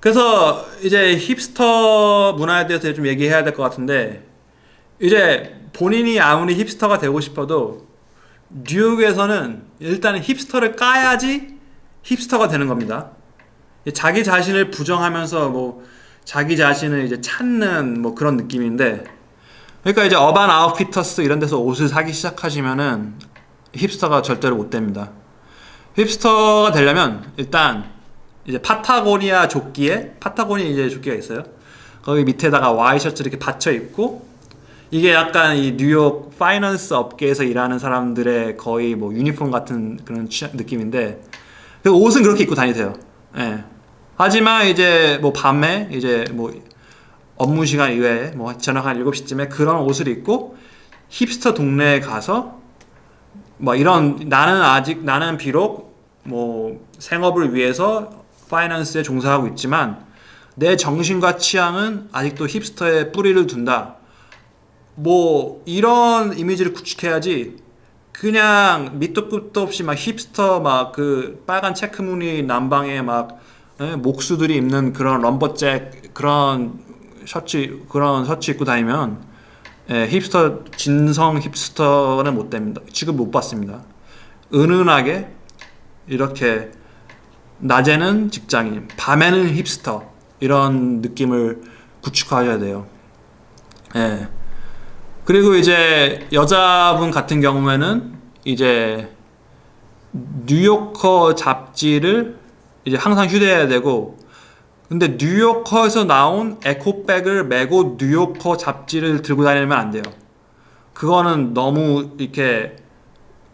그래서 이제 힙스터 문화에 대해서 좀 얘기해야 될 것 같은데 이제 본인이 아무리 힙스터가 되고 싶어도 뉴욕에서는 일단은 힙스터를 까야지 힙스터가 되는 겁니다. 자기 자신을 부정하면서 뭐 자기 자신을 이제 찾는 뭐 그런 느낌인데 그러니까 이제 어반 아웃피터스 이런 데서 옷을 사기 시작하시면은 힙스터가 절대로 못 됩니다. 힙스터가 되려면 일단 이제 파타고니아 조끼에 파타고니아 이제 조끼가 있어요. 거기 밑에다가 와이셔츠 이렇게 받쳐 입고 이게 약간 이 뉴욕 파이낸스 업계에서 일하는 사람들의 거의 뭐 유니폼 같은 그런 취- 느낌인데 그 옷은 그렇게 입고 다니세요. 예. 하지만 이제 뭐 밤에 이제 뭐 업무 시간 이외에 뭐 저녁 한 7시쯤에 그런 옷을 입고 힙스터 동네에 가서 뭐 이런 나는 아직 나는 비록 뭐 생업을 위해서 파이낸스에 종사하고 있지만 내 정신과 취향은 아직도 힙스터에 뿌리를 둔다. 뭐 이런 이미지를 구축해야지 그냥 밑도 끝도 없이 막 힙스터 막 그 빨간 체크무늬 남방에 막 예, 목수들이 입는 그런 럼버잭 그런 셔츠 그런 셔츠 입고 다니면 예, 힙스터 진성 힙스터는 못 됩니다. 지금 못 봤습니다. 은은하게 이렇게 낮에는 직장인, 밤에는 힙스터 이런 느낌을 구축하셔야 돼요. 예. 그리고 이제 여자분 같은 경우에는 이제 뉴요커 잡지를 이제 항상 휴대해야 되고 근데 뉴요커에서 나온 에코백을 메고 뉴요커 잡지를 들고 다니면 안 돼요. 그거는 너무 이렇게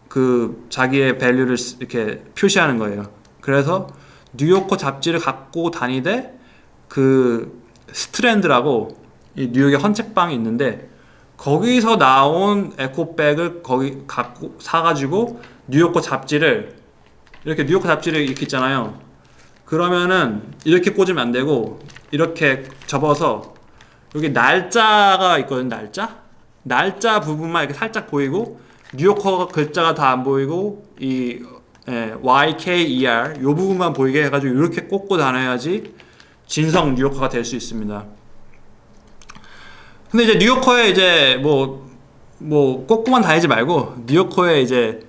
그 자기의 밸류를 쓰- 이렇게 표시하는 거예요. 그래서 뉴요커 잡지를 갖고 다니되 그 스트랜드라고 이 뉴욕에 헌책방이 있는데 거기서 나온 에코백을 거기 갖고 사가지고 뉴요커 잡지를 이렇게 뉴요커 잡지를 이렇게 있잖아요. 그러면은 이렇게 꽂으면 안 되고 이렇게 접어서 여기 날짜가 있거든 날짜 날짜 부분만 이렇게 살짝 보이고 뉴요커 글자가 다 안 보이고 이 예, YKER 요 부분만 보이게 해가지고 이렇게 꽂고 다녀야지 진성 뉴요커가 될 수 있습니다. 근데 이제 뉴요커에 이제 뭐, 뭐, 꽂고만 다니지 말고, 뉴요커에 이제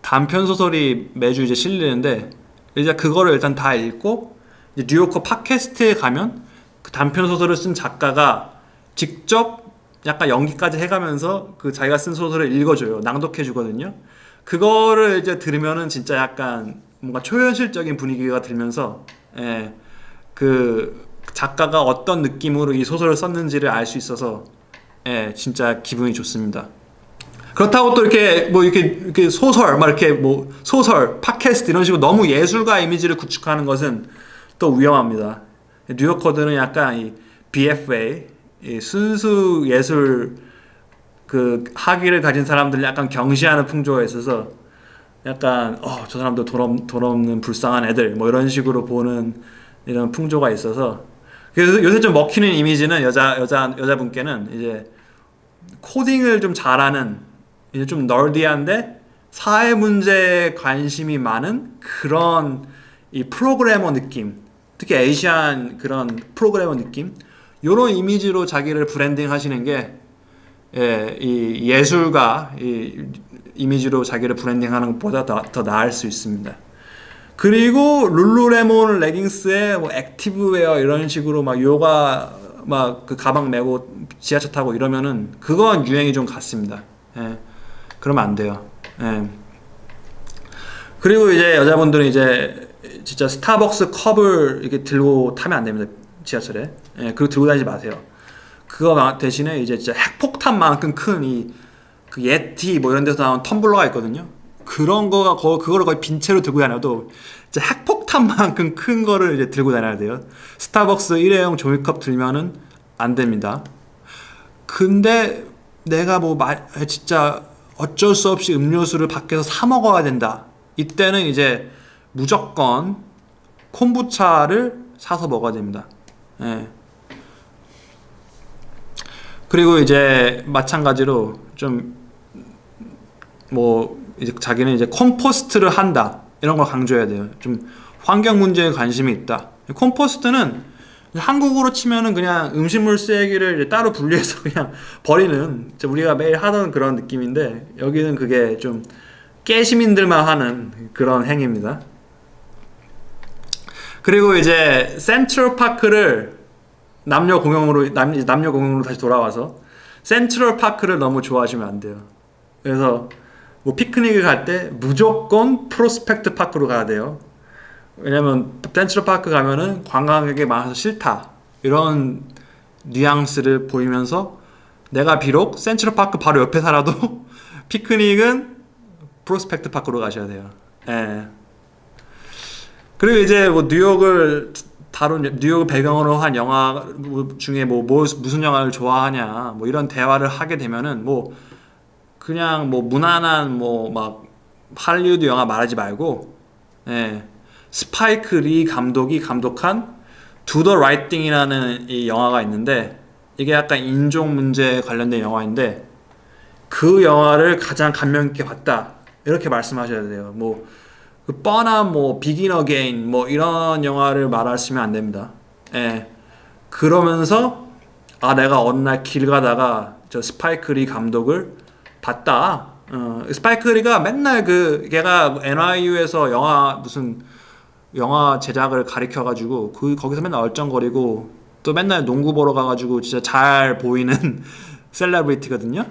단편 소설이 매주 이제 실리는데, 이제 그거를 일단 다 읽고, 이제 뉴요커 팟캐스트에 가면 그 단편 소설을 쓴 작가가 직접 약간 연기까지 해가면서 그 자기가 쓴 소설을 읽어줘요. 낭독해주거든요. 그거를 이제 들으면은 진짜 약간 뭔가 초현실적인 분위기가 들면서, 예, 그 작가가 어떤 느낌으로 이 소설을 썼는지를 알 수 있어서 예, 진짜 기분이 좋습니다. 그렇다고 또 이렇게 뭐 이렇게 이렇게 소설 막 이렇게 뭐 소설, 팟캐스트 이런 식으로 너무 예술가 이미지를 구축하는 것은 또 위험합니다. 뉴요커들은 약간 이 BFA 이 순수 예술 그 학위를 가진 사람들 약간 경시하는 풍조가 있어서 약간 어 저 사람도 돈, 없, 돈 없는 불쌍한 애들 뭐 이런 식으로 보는 이런 풍조가 있어서 그래서 요새 좀 먹히는 이미지는 여자 여자 여자분께는 이제 코딩을 좀 잘하는 이제 좀 널디한데 사회 문제에 관심이 많은 그런 이 프로그래머 느낌 특히 에이시안 그런 프로그래머 느낌 요런 이미지로 자기를 브랜딩 하시는 게 예, 이 예술가 이 이미지로 자기를 브랜딩하는 것보다 더, 더 나을 수 있습니다. 그리고 룰루레몬 레깅스에 뭐 액티브웨어 이런 식으로 막 요가 막 그 가방 메고 지하철 타고 이러면은 그건 유행이 좀 같습니다. 예. 그러면 안 돼요. 예. 그리고 이제 여자분들은 이제 진짜 스타벅스 컵을 이렇게 들고 타면 안 됩니다. 지하철에. 예. 그리고 들고 다니지 마세요. 그거 마- 대신에 이제 진짜 핵폭탄만큼 큰 이 그 예티 뭐 이런 데서 나온 텀블러가 있거든요. 그런 거가 거, 그거를 거의 빈 채로 들고 다녀도 진짜 핵폭탄만큼 큰 거를 이제 들고 다녀야 돼요. 스타벅스 일회용 종이컵 들면은 안 됩니다. 근데 내가 뭐 마, 진짜 어쩔 수 없이 음료수를 밖에서 사 먹어야 된다. 이때는 이제 무조건 콤부차를 사서 먹어야 됩니다. 예. 그리고 이제 마찬가지로 좀 뭐 이제 자기는 이제 컴포스트를 한다 이런 걸 강조해야 돼요. 좀 환경 문제에 관심이 있다. 콤포스트는 한국으로 치면은 그냥 음식물 쓰레기를 따로 분리해서 그냥 버리는 우리가 매일 하던 그런 느낌인데 여기는 그게 좀 깨시민들만 하는 그런 행위입니다. 그리고 이제 센트럴 파크를 남녀 공용으로 남, 남녀 공용으로 다시 돌아와서 센트럴 파크를 너무 좋아하시면 안 돼요. 그래서 뭐 피크닉을 갈 때 무조건 프로스펙트 파크로 가야 돼요. 왜냐면 센트럴 파크 가면은 관광객이 많아서 싫다 이런 뉘앙스를 보이면서 내가 비록 센트럴 파크 바로 옆에 살아도 피크닉은 프로스펙트 파크로 가셔야 돼요. 예. 그리고 이제 뭐 뉴욕을 다룬 뉴욕 배경으로 한 영화 중에 뭐, 뭐 무슨 영화를 좋아하냐 뭐 이런 대화를 하게 되면은 뭐 그냥 뭐 무난한 뭐 막 할리우드 영화 말하지 말고 예. 스파이크 리 감독이 감독한 Right Thing이라는 이 영화가 있는데 이게 약간 인종 문제 관련된 영화인데 그 영화를 가장 감명 깊게 봤다 이렇게 말씀하셔야 돼요. 뭐 그 뻔한 뭐 비긴 어게인 뭐 이런 영화를 말하시면 안 됩니다. 예. 그러면서 아 내가 어느 날 길 가다가 저 스파이크 리 감독을 봤다. 어, 스파이크 리가 맨날 그 걔가 NYU에서 영화 무슨 영화 제작을 가리켜 가지고 그 거기서 맨날 얼쩡거리고 또 맨날 농구 보러 가 가지고 진짜 잘 보이는 셀러브리티거든요.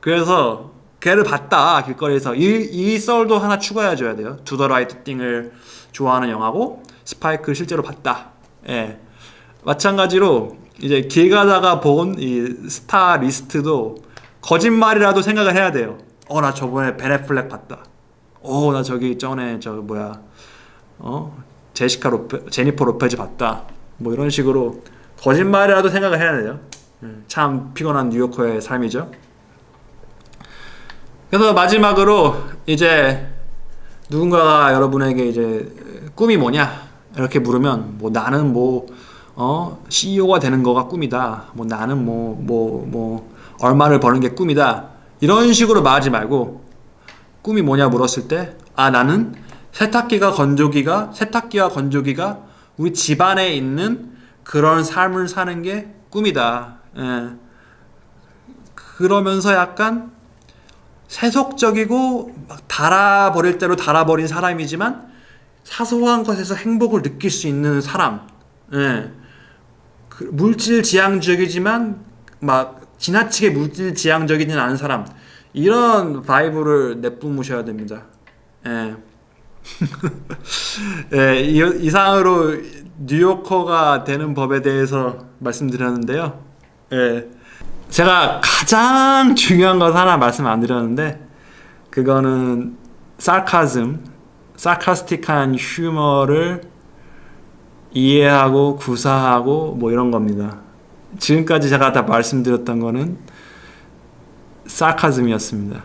그래서 걔를 봤다 길거리에서 이, 이 썰도 하나 추가해 줘야 돼요. 두더 라이트 띵을 좋아하는 영화고 스파이크 실제로 봤다. 예. 마찬가지로 이제 길 가다가 본 이 스타 리스트도 거짓말이라도 생각을 해야 돼요. 어 나 저번에 베네플렉 봤다. 어 나 저기 전에 저 뭐야 어 제시카 로페 제니퍼 로페즈 봤다. 뭐 이런 식으로 거짓말이라도 생각을 해야 돼요. 음, 참 피곤한 뉴요커의 삶이죠. 그래서 마지막으로 이제 누군가가 여러분에게 이제 꿈이 뭐냐 이렇게 물으면 뭐 나는 뭐 어, CEO가 되는 거가 꿈이다. 뭐 나는 뭐뭐 뭐 얼마를 버는 게 꿈이다. 이런 식으로 말하지 말고 꿈이 뭐냐 물었을 때 아 나는 세탁기가 건조기가 세탁기와 건조기가 우리 집안에 있는 그런 삶을 사는 게 꿈이다. 예. 그러면서 약간 세속적이고 막 달아버릴 대로 달아버린 사람이지만 사소한 것에서 행복을 느낄 수 있는 사람. 예. 그 물질 지향적이지만 막 지나치게 물질 지향적이진 않은 사람. 이런 바이브를 내뿜으셔야 됩니다. 예. 예, 이, 이상으로 뉴요커가 되는 법에 대해서 말씀드렸는데요. 예. 제가 가장 중요한 것 하나 말씀 안 드렸는데 그거는 sarcasm, sarcastic한 휴머를 이해하고 구사하고 뭐 이런 겁니다. 지금까지 제가 다 말씀드렸던 거는 sarcasm이었습니다.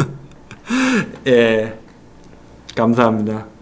예. 감사합니다.